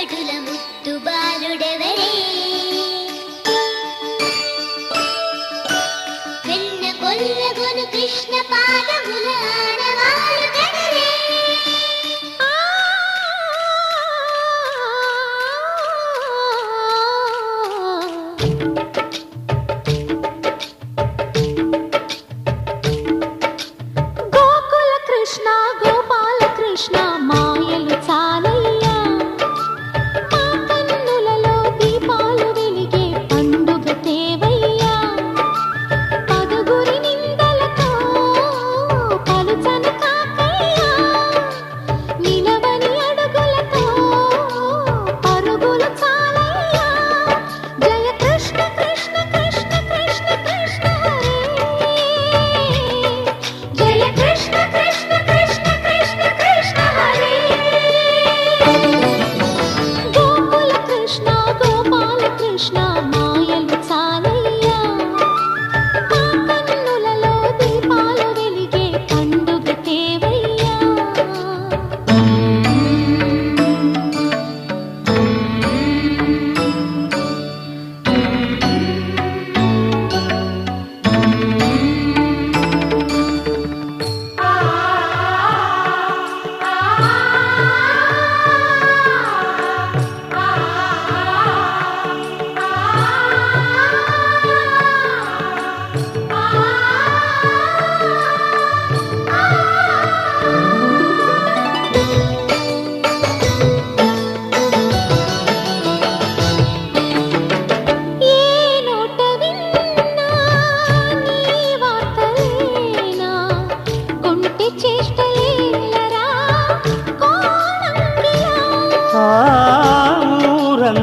పగడుల ముద్దు బాలుడెవరే వెన్న కొల్లగొను కృష్ణ పాదముల ఆడవారు కదలే గోకుల కృష్ణ గోపాల కృష్ణ గోపాల